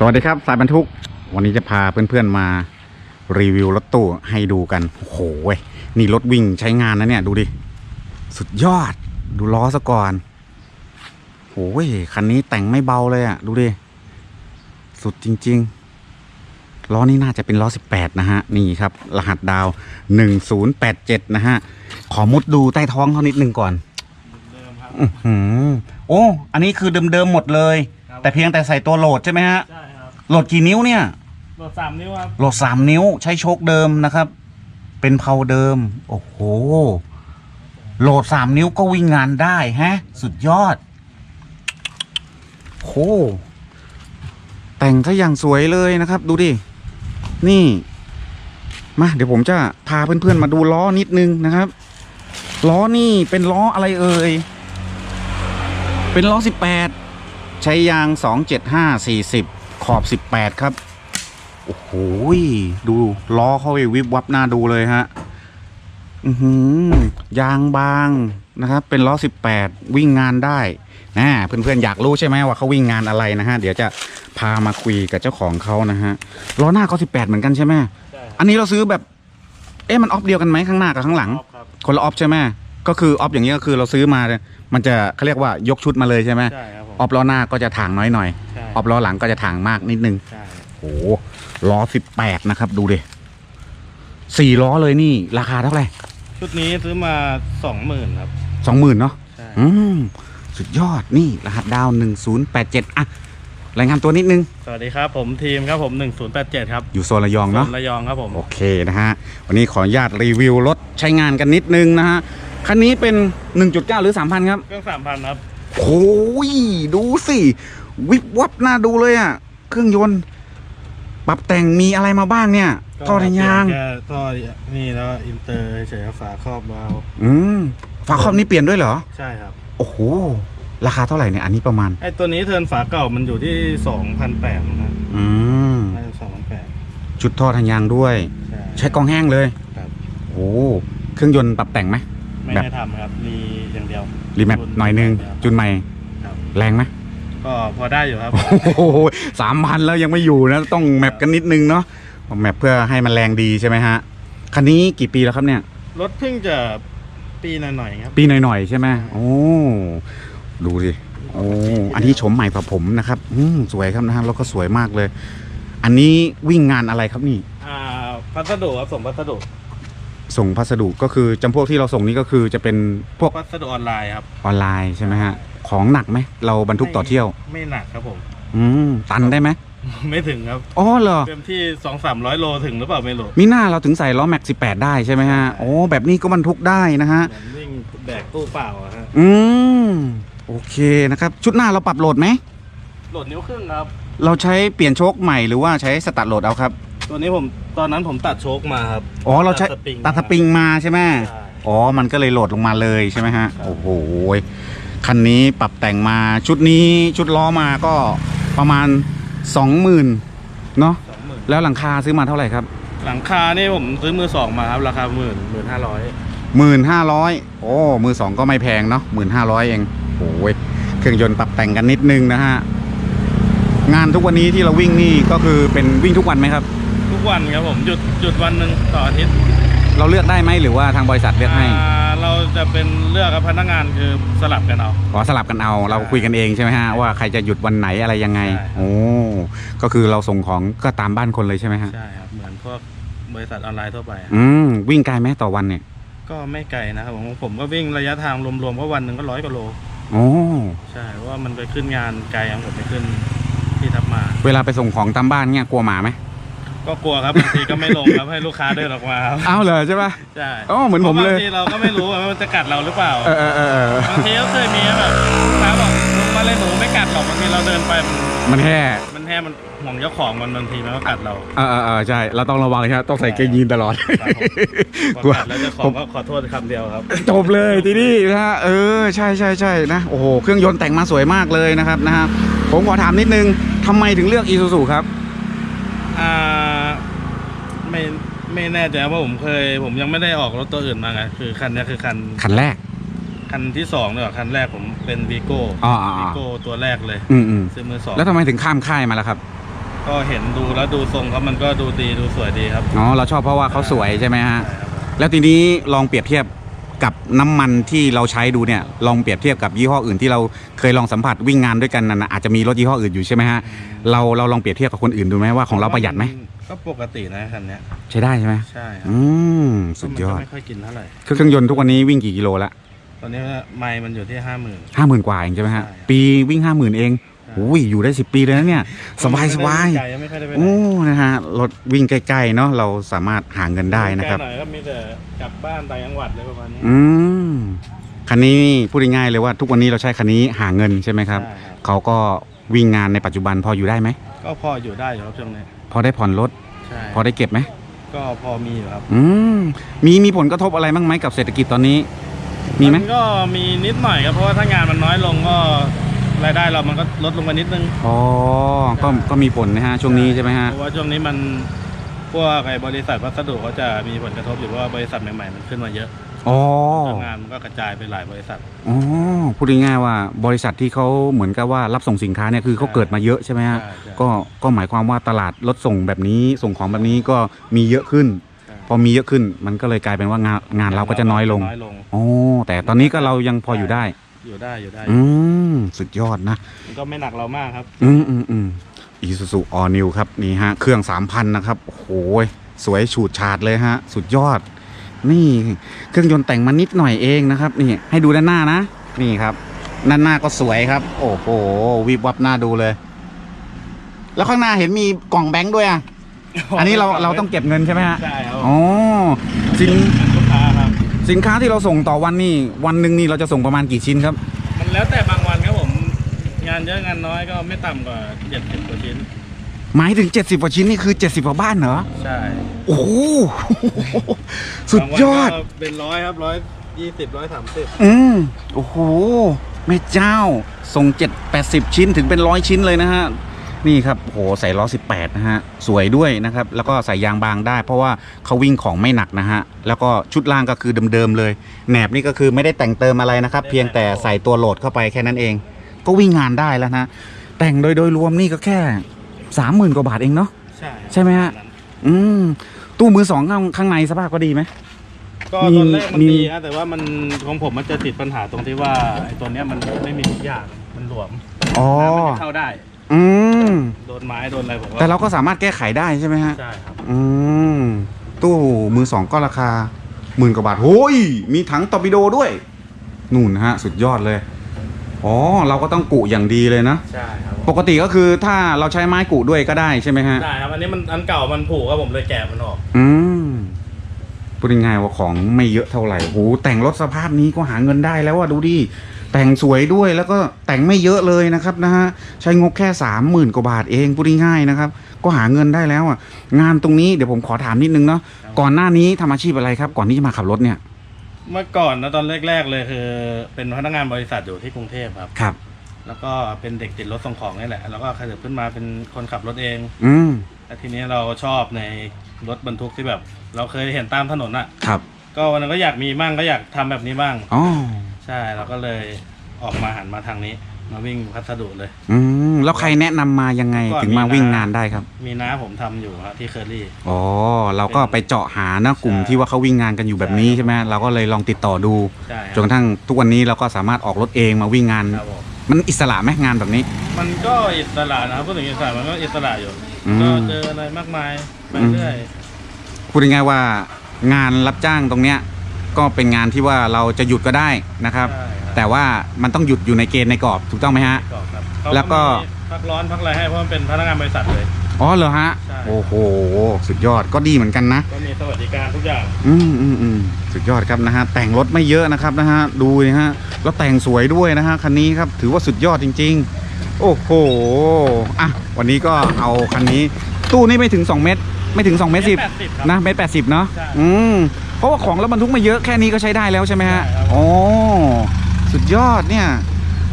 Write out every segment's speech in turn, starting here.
สวัสดีครับสายบรรทุก วันนี้จะพาเพื่อนๆมารีวิวรถตู้ให้ดูกันโอ้โหเว้ยนี่รถวิ่งใช้งานนะเนี่ยดูดิ สุดยอดดูล้อซะก่อนโอ้ยคันนี้แต่งไม่เบาเลยอะ่ะ ดูดิ สุดจริง ๆ ล้อนี่น่าจะเป็นล้อ 18 นะฮะ นี่ครับ รหัสดาว 1087 นะฮะ ขอมุดดูใต้ท้องเขานิดนึงก่อนเดิมครับอื้อหือโอ้ อันนี้คือเดิมๆหมดเลยครับแต่เพียงแต่ใส่ตัวโหลดใช่ไหมฮะใช่ครับ โหลดกี่นิ้วเนี่ยโหลดสามนิ้วครับโหลดสามนิ้วใช้โชคเดิมนะครับ เป็นเพาเดิม โอ้โห โหลดสามนิ้วก็วิ่งงานได้ฮะ สุดยอดโหแต่งซะอย่างสวยเลยนะครับ ดูดิ นี่ มา เดี๋ยวผมจะพาเพื่อนๆมาดูล้อนิดนึงนะครับ ล้อนี่เป็นล้ออะไรเอ่ย เป็นล้อสิบแปดใช้ยางสองเจ็ดห้าสี่สิบ ขอบสิบแปดครับ โอ้โหยดูล้อเขาวิบวับหน้าดูเลยฮะอือหือยางบางนะครับ เป็นล้อสิบแปดวิ่งงานได้นะเพื่อนๆอยากรู้ใช่ไหมว่าเขาวิ่งงานอะไรนะฮะ เดี๋ยวจะพามาคุยกับเจ้าของเขานะฮะล้อหน้าเขาสิบแปดเหมือนกันใช่ไหมใช่ครับอันนี้เราซื้อแบบ เอ๊ะมันออฟเดียวกันไหมข้างหน้ากับข้างหลังครบครับคนละออฟใช่ไหมก็คือออฟอย่างนี้ก็คือเราซื้อมาเนี่ยมันจะเขาเรียกว่ายกชุดมาเลยใช่ไหมใช่ครับผมออฟล้อหน้าก็จะถางน้อยหน่อยใช่ ออฟล้อหลังก็จะถางมากนิดนึงใช่โอ้โหล้อสิบแปดนะครับ ดูดิสี่ล้อเลยนี่ ราคาเท่าไหร่ชุดนี้ซื้อมาสองหมื่นครับสองหมื่นเนาะใช่อืมสุดยอดนี่รหัสดาวหนึ่งศูนย์แปดเจ็ดอะรายงานตัวนิดนึง สวัสดีครับ ผมทีมครับผมหนึ่งศูนย์แปดเจ็ดครับอยู่โซนระยองเนาะส่วระยองครับผม โอเคนะฮะ วันนี้ขออนุญาตรีวิวรถใช้งานกันนิดนึงนะฮะ คันนี้เป็น 1.9 หรือ 3,000 ครับ เครื่องสามพันครับ โอ้ย ดูสิ วิบวับน่าดูเลยอะ เครื่องยนต์ ปรับแต่งมีอะไรมาบ้างเนี่ยท่อทะยางแค่ท่อนี่แล้วอินเตอร์เฉยๆฝาครอบเบาอืมฝาครอบนี้เปลี่ยนด้วยเหรอ ใช่ครับ โอ้โห ราคาเท่าไหร่เนี่ยอันนี้ประมาณ ไอ้ตัวนี้เทิร์นฝาเก่ามันอยู่ที่สองพันแปดนะอืมน่าจะสองพันแปดชุดท่อทะยางด้วยใช่ใช้กองแห้งเลยครับโอ้โหเครื่องยนต์ปรับแต่งไหมไม่แบบได้ทำครับรีอย่างเดียวรีแมปหน่อยนึงจุนใหม่ครับแรงไหม ก็พอได้อยู่ครับ โอ้โหสามพันแล้วยังไม่อยู่นะ ต้องแมปกันนิดนึงเนาะแมปเพื่อให้มันแรงดีใช่ไหมฮะ คันนี้กี่ปีแล้วครับเนี่ย รถเพิ่งจะปีหน่อยๆครับ ปีหน่อยๆใช่ไหมโอ้ดูสิโอ้อันนี้โฉมใหม่กับผมนะครับอืมสวยครับนะฮะแล้วก็สวยมากเลย อันนี้วิ่งงานอะไรครับนี่ อ่าพัสดุครับส่งพัสดุ ส่งพัสดุก็คือจำพวกที่เราส่งนี้ก็คือจะเป็นพวกพัสดุออนไลน์ครับ ออนไลน์ใช่ไหมฮะ ของหนักไหมเราบรรทุกต่อเที่ยว ไม่หนักครับผม อืมตันได้ไหมไม่ถึงครับอ๋อเหรอเต็มที่สองสามร้อยโลถึงหรือเปล่าไม่รู้มีหน้าเราถึงใส่ล้อแม็ก18ได้ใช่ไหมฮะโอ้แบบนี้ก็บรรทุกได้นะฮะเหมือนวิ่งแบกตู้เปล่าอะฮะอืมโอเคนะครับ ชุดหน้าเราปรับโหลดไหมโหลดนิ้วครึ่งครับ เราใช้เปลี่ยนโชคใหม่หรือว่าใช้สตาร์ทโหลดเอาครับ ตัวนี้ผมตอนนั้นผมตัดโชคมาครับอ๋อเราใช้ตัดสปริงตัดสปริงมาใช่ไหมใช่อ๋อมันก็เลยโหลดลงมาเลยใช่ไหมฮะครับโอ้โห คันนี้ปรับแต่งมาชุดนี้ชุดล้อมาก็ประมาณ 20,000เนาะสองหมื่นแล้วหลังคาซื้อมาเท่าไหร่ครับ หลังคานี่ผมซื้อมือสองมาครับ ราคาหมื่นหมื่นห้าร้อยหมื่นห้าร้อยโอ้มือสองก็ไม่แพงเนาะหมื่นห้าร้อยเองโอ้ยเครื่องยนต์ปรับแต่งกันนิดนึงนะฮะงานทุกวันนี้ที่เราวิ่งนี่ก็คือเป็นวิ่งทุกวันไหมครับ ทุกวันครับผมหยุดหยุดวันหนึ่งต่ออาทิตย์เราเลือกได้ไหมหรือว่าทางบริษัทเลือกให้ อ่าเรา จะเป็นเลือกกับพนักงานคือสลับกันเอาขอสลับกันเอาเราคุยกันเองใช่ไหมฮะว่าใครจะหยุดวันไหนอะไรยังไง ใช่ โอ้ก็คือเราส่งของก็ตามบ้านคนเลยใช่ไหมฮะใช่ครับ เหมือนพวกบริษัทออนไลน์ทั่วไปอะอืมวิ่งไกลไหมต่อวันเนี่ยก็ไม่ไกลนะครับผมผมก็วิ่งระยะทางรวมๆก็วันหนึ่งก็ร้อยกว่าโล โอ้ใช่เพราะว่ามันไปขึ้นงานไกลครับผมไปขึ้นที่ทับมา เวลาไปส่งของตามบ้านเนี่ยกลัวหมาไหม ก็กลัวครับบางทีก็ไม่ลงครับให้ลูกค้าเดินออกมาครับอ้าวเหรอใช่ปะ ใช่อ๋อเหมือนผมเลย พราะบางทีเราก็ไม่รู้ว่ามันจะกัดเราหรือเปล่าเออเออเออเออบางทีก็เคยมีแบบลูกค้าบอกลงมาเลยหนูไม่กัดหรอกบางทีเราเดินไปมันมันแค่มันแค่มันห่วงเจ้าของมันบางทีมันก็กัดเรา เออเออเออใช่ เราต้องระวังใช่ไหมต้องใส่เกงยีนตลอดครับผม พอกัดแล้วเจ้าของก็ขอโทษคำเดียวครับ จบเลยทีนี้นะฮะเออใช่ใช่ใช่นะโอ้โหเครื่องยนต์แต่งมาสวยมากเลยนะครับนะฮะผมขอถามนิดนึงทำไมถึงเลือกอีซูซูครับ อ่า ไม่ไม่แน่ใจว่าผมเคย ผมยังไม่ได้ออกรถตัวอื่นมาไงคือคันเนี้ยคือคันคันแรก คันที่สองเนี่ยคันแรกผมเป็นวีโก้อ๋ออ๋ออ๋อ วีโก้ตัวแรกเลยอืมอืมซื้อมือสองแล้วทำไมถึงข้ามค่ายมาล่ะครับก็เห็นดูแล้วดูทรงเขามันก็ดูดีดูสวยดีครับอ๋อเราชอบเพราะว่าเขาสวยใช่ไหมฮะ ใช่ครับแล้วทีนี้ลองเปรียบเทียบกับน้ำมันที่เราใช้ดูเนี่ยลองเปรียบเทียบกับยี่ห้ออื่นที่เราเคยลองสัมผัสวิ่งงานด้วยกันนะนะอาจจะมีรถยี่ห้ออื่นอยู่ใช่ไหมฮะเราเราลองเปรียบเทียบกับคนอื่นดูไหมว่าของเราประหยัดไหม ก็ปกตินะคันเนี้ยใช้ได้ใช่ไหมใช่ครับอืมสุดยอด มันก็ไม่ค่อยกินเท่าไหร่เครื่องยนต์ทุกวันนี้วิ่งกี่กิโลละตอนนี้ไมล์มันอยู่ที่ห้าหมื่น ห้าหมื่นกว่าเองใช่ไหมฮะ ใช่ครับ ปีวิ่งห้าหมื่นเองอุ้ยอยู่ได้สิบปีเลยนะเนี่ยสบายสบายใจไม่ค่อยได้ไปไหนโอ้นะฮะรถวิ่งใกล้ๆเนาะเราสามารถหาเงินได้นะครับแหน่อยก็มีแต่กลับบ้านต่างจังหวัดเลยประมาณนี้อืมคันนี้นี่พูดง่ายๆเลยว่าทุกวันนี้เราใช้คันนี้หาเงินใช่ไหมครับ ใช่ครับเขาก็วิ่งงานในปัจจุบันพออยู่ได้ไหม ก็พออยู่ได้อยู่ครับช่วงนี้ พอได้ผ่อนรถ ใช่พอได้เก็บไหมก็พอมีอยู่ครับอืมมีมีผลกระทบอะไรบ้างไหมกับเศรษฐกิจตอนนี้ มีไหมนก็มีนิดหน่อยครับเพราะว่าถ้างานมันน้อยลงก็รายได้เรามันก็ลดลงไปนิดนึงอ๋อก็ก็มีผลนะฮะช่วงนี้ใช่ไหมฮะเพราะว่าช่วงนี้มันพวกไอ้บริษัทวัสดุเขาจะมีผลกระทบอยู่เพราะว่าบริษัทใหม่ๆมันขึ้นมาเยอะ อ๋องานมันก็กระจายไปหลายบริษัทอ๋อพูดง่ายๆว่าบริษัทที่เขาเหมือนกับว่ารับส่งสินค้าเนี่ยคือเขาใช่เกิดมาเยอะใช่ไหมฮะใช่ใช่ก็ก็หมายความว่าตลาดรถส่งแบบนี้ส่งของแบบนี้ก็มีเยอะขึ้นใช่พอมีเยอะขึ้นมันก็เลยกลายเป็นว่างานงานเราก็จะน้อยลงน้อยลงโอ้แต่ตอนนี้ก็เรายังพออยู่ได้ อยู่ได้อยู่ได้ อืมสุดยอดนะมันก็ไม่หนักเรามากครับ อืมอืมอืมอีซูซูออนิวครับนี่ฮะเครื่องสามพันนะครับโอ้โหสวยฉูดฉาดเลยฮะ สุดยอด นี่เครื่องยนต์แต่งมานิดหน่อยเองนะครับ นี่ให้ดูด้านหน้านะ นี่ครับด้านหน้าก็สวยครับ โอ้โหวิบวับหน้าดูเลย แล้วข้างหน้าเห็นมีกล่องแบงค์ด้วยอะอันนี้เราเราต้องเก็บเงินใช่ไหมฮะใช่ครับอ๋อสินลูกค้าครับสินค้าที่เราส่งต่อวันนี่วันหนึ่งนี่เราจะส่งประมาณกี่ชิ้นครับ มันแล้วแต่บางวันครับผม งานเยอะงานน้อยก็ไม่ต่ำกว่าเจ็ดสิบกว่าชิ้น หมายถึง 70กว่าชิ้นนี่คือ 70กว่าบ้านเหรอ ใช่โอ้โหสุดยอด บางวันก็เป็นร้อยครับร้อยยี่สิบร้อยสามสิบอืมโอ้โหแม่เจ้า ส่ง 7 80 ชิ้นถึงเป็นร้อยชิ้นเลยนะฮะ นี่ครับโอ้โหใส่ล้อ 18 นะฮะ สวยด้วยนะครับ แล้วก็ใส่ยางบางได้ เพราะว่าเขาวิ่งของไม่หนักนะฮะ แล้วก็ชุดล่างก็คือเดิมๆเลย แหนบนี่ก็คือไม่ได้แต่งเติมอะไรนะครับ เพียงแต่ใส่ตัวโหลดเข้าไปแค่นั้นเอง ก็วิ่งงานได้แล้วนะ แต่งโดยโดยรวมนี่ก็แค่ สามหมื่นกว่าบาทเองเนาะ ใช่ใช่ไหมฮะ อืมตู้มือสองข้างข้างในสภาพก็ดีไหม ก็ตอนแรกมันมี ดีนะแต่ว่ามันของผมมันจะติดปัญหาตรงที่ว่าไอ้ตัวเนี้ยมันไม่มีทุกอย่างมันหลวมอ๋อ น้ำมันจะเข้าได้ อืม โดนไม้โดนอะไรผมแต่เราก็สามารถแก้ไขได้ใช่ไหมฮะ ใช่ครับอืม ตู้มือสองก็ราคาหมื่นกว่าบาทโอ้ย มีถังตอร์ปิโดด้วย นู่นนะฮะ สุดยอดเลย อ๋อ เราก็ต้องกุอย่างดีเลยนะ ใช่ครับ ปกติก็คือถ้าเราใช้ไม้กุด้วยก็ได้ใช่ไหมฮะ ได้ครับอันนี้มันอันเก่ามันผุครับผมเลยแกะมันออก อืมพูดง่ายๆว่าของไม่เยอะเท่าไหร่โหแต่งรถสภาพนี้ก็หาเงินได้แล้วว่าดูดิแต่งสวยด้วยแล้วก็แต่งไม่เยอะเลยนะครับนะฮะใช้งบแค่สามหมื่นกว่าบาทเองพูดง่ายๆนะครับ ก็หาเงินได้แล้วอะ งานตรงนี้เดี๋ยวผมขอถามนิดนึงเนาะก่อนหน้านี้ทำอาชีพอะไรครับ ก่อนที่จะมาขับรถเนี่ยเมื่อก่อนนะตอนแรกๆเลยคือ เป็นพนักงานบริษัทอยู่ที่กรุงเทพครับ ครับ แล้วก็เป็นเด็กติดรถส่งของนี่แหละ แล้วก็ขยับขึ้นมาเป็นคนขับรถเองอืมแล้วทีนี้เราชอบในรถบรรทุกที่แบบ เราเคยเห็นตามถนนอะครับ ก็วันนั้นก็อยากมีบ้างก็อยากทำแบบนี้บ้าง อ๋อ ใช่เราก็เลยออกมาหันมาทางนี้ มาวิ่งพัสดุเลย อืม แล้วใครแนะนำมายังไงก่อนถึงมามีวิ่งน้างานได้ครับ มีน้าผมทำอยู่ครับที่เคอรี่ อ๋อ เราก็ไปเจาะหานะกลุ่มใช่ที่ว่าเขาวิ่งงานกันอยู่แบบนี้ใช่ใช่ไหมเราก็เลยลองติดต่อดู ใช่จนกระทั่งทุกวันนี้เราก็สามารถออกรถเองมาวิ่งงาน ครับผม มันอิสระไหมงานแบบนี้ มันก็อิสระนะครับพูดถึงอิสระมันก็อิสระอยู่ อืม ก็เจออะไรมากมายไปเรื่อยพูดง่ายๆว่างานรับจ้างตรงเนี้ยก็เป็นงานที่ว่าเราจะหยุดก็ได้นะครับ ใช่ครับแต่ว่ามันต้องหยุดอยู่ในเกณฑ์ในกรอบถูกต้องไหมฮะก่อนครับเขาแล้วก็ มีพักร้อนพักอะไรให้เพราะมันเป็นพนักงานบริษัทเลย อ๋อเหรอฮะใช่ โอ้โห สุดยอดก็ดีเหมือนกันนะ ก็มีสวัสดิการทุกอย่าง อืมอืมอืมสุดยอดครับนะฮะ แต่งรถไม่เยอะนะครับนะฮะ ดูนะฮะ แล้วแต่งสวยด้วยนะฮะ คันนี้ครับ ถือว่าสุดยอดจริง ๆ โอ้โห อะ วันนี้ก็เอาคันนี้ ตู้นี่ไม่ถึง 2 เมตร ไม่ถึง2เมตรสิบเมตร80ครับนะ เมตรแปดสิบเนาะ ใช่ อืม เพราะว่าของแล้วบรรทุกมาเยอะแค่นี้ก็ใช้ได้แล้วใช่ไหมฮะ ใช่ครับ โอ้ สุดยอดเนี่ย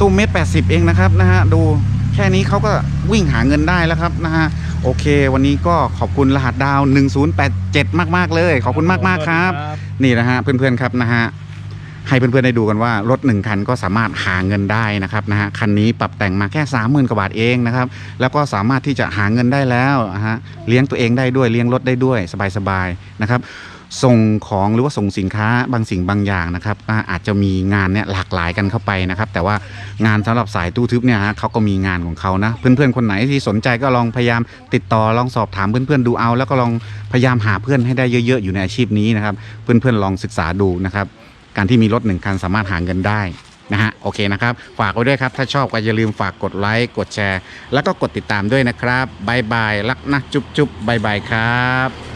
ตู้เมตรแปดสิบเองนะครับนะฮะ ดู แค่นี้เขาก็วิ่งหาเงินได้แล้วครับนะฮะโอเค วันนี้ก็ขอบคุณรหัสดาว 1087 มาก ๆ เลย ขอบคุณมากๆครับ นี่นะฮะเพื่อนๆครับนะฮะให้เพื่อนๆได้ดูกันว่ารถหนึ่งคันก็สามารถหาเงินได้นะครับนะฮะคันนี้ปรับแต่งมาแค่ 30,000กว่าบาทเองนะครับแล้วก็สามารถที่จะหาเงินได้แล้วนะฮะเลี้ยงตัวเองได้ด้วยเลี้ยงรถได้ด้วยสบายๆนะครับ ส่งของหรือว่าส่งสินค้าบางสิ่งบางอย่างนะครับอาจจะมีงานเนี่ยหลากหลายกันเข้าไปนะครับ แต่ว่างานสำหรับสายตู้ทึบเนี่ยฮะเขาก็มีงานของเขานะเพื่อนๆคนไหนที่สนใจก็ลองพยายามติดต่อลองสอบถามเพื่อนๆดูเอา แล้วก็ลองพยายามหาเพื่อนให้ได้เยอะๆอยู่ในอาชีพนี้นะครับ เพื่อนๆลองศึกษาดูนะครับ การที่มีรถหนึ่งคันสามารถหาเงินได้นะฮะโอเคนะครับ ฝากไว้ด้วยครับ ถ้าชอบก็อย่าลืมฝากกดไลค์กดแชร์ แล้วก็กดติดตามด้วยนะครับบายบายรักนะจุ๊บจุ๊บบายบายครับ